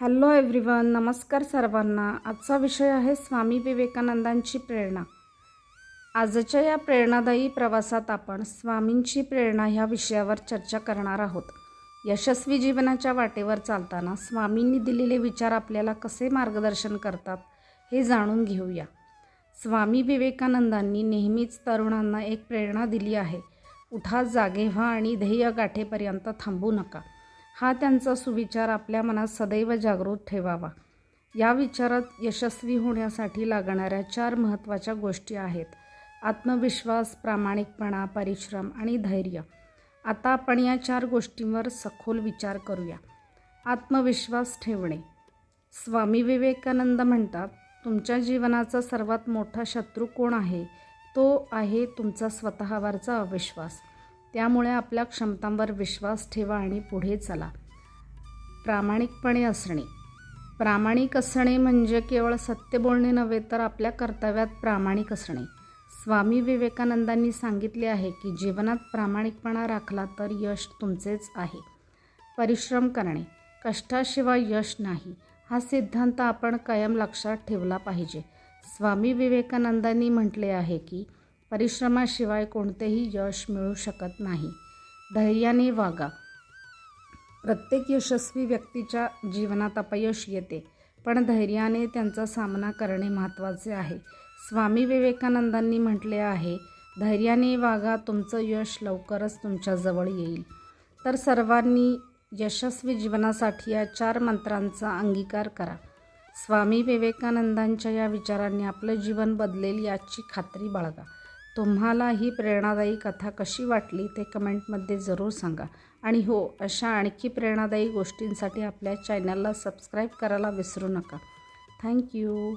Hello everyone नमस्कार सर्वांना. आजचा विषय आहे स्वामी विवेकानंदांची प्रेरणा. आजच्या या प्रेरणादायी प्रवासात आपण स्वामींची प्रेरणा ह्या विषयावर चर्चा करणार आहोत. यशस्वी जीवनाच्या वाटेवर चालताना स्वामींनी दिलेले विचार आपल्याला कसे मार्गदर्शन करतात हे जाणून घेऊया. स्वामी विवेकानंदांनी नेहमीच तरुणांना एक प्रेरणा दिली आहे उठा जागे व्हा आणि ध्येय गाठेपर्यंत थांबू नका. हा त्यांचा सुविचार आपल्या मनात सदैव जागृत ठेवावा. या विचारात यशस्वी होण्यासाठी लागणाऱ्या चार महत्त्वाच्या गोष्टी आहेत. आत्मविश्वास प्रामाणिकपणा परिश्रम आणि धैर्य. आता आपण या चार गोष्टींवर सखोल विचार करूया. आत्मविश्वास ठेवणे. स्वामी विवेकानंद म्हणतात तुमच्या जीवनाचा सर्वात मोठा शत्रू कोण आहे? तो आहे तुमचा स्वतःवरचा अविश्वास. त्यामुळे आपल्या क्षमतांवर विश्वास ठेवा आणि पुढे चला. प्रामाणिकपणे असणे. प्रामाणिक असणे म्हणजे केवळ सत्य बोलणे नव्हे तर आपल्या कर्तव्यात प्रामाणिक असणे. स्वामी विवेकानंदांनी सांगितले आहे की जीवनात प्रामाणिकपणा राखला तर यश तुमचेच आहे. परिश्रम करणे. कष्टाशिवाय यश नाही. हा सिद्धांत आपण कायम लक्षात ठेवला पाहिजे. स्वामी विवेकानंदांनी म्हटले आहे की परिश्रमाशिवाय कोणतेही यश मिळू शकत नाही. धैर्याने वागा. प्रत्येक यशस्वी व्यक्तीच्या जीवनात अपयश येते पण धैर्याने त्यांचा सामना करणे महत्त्वाचे आहे. स्वामी विवेकानंदांनी म्हटले आहे धैर्याने वागा तुमचं यश लवकरच तुमच्याजवळ येईल. तर सर्वांनी यशस्वी जीवनासाठी या चार मंत्रांचा अंगीकार करा. स्वामी विवेकानंदांच्या या विचारांनी आपलं जीवन बदलेल याची खात्री बाळगा. तुम्हाला ही प्रेरणादायी कथा कशी वाटली ते कमेंटमध्ये जरूर सांगा. आणि हो अशा आणखी प्रेरणादायी गोष्टींसाठी आपल्या चॅनलला सबस्क्राईब करायला विसरू नका. थँक्यू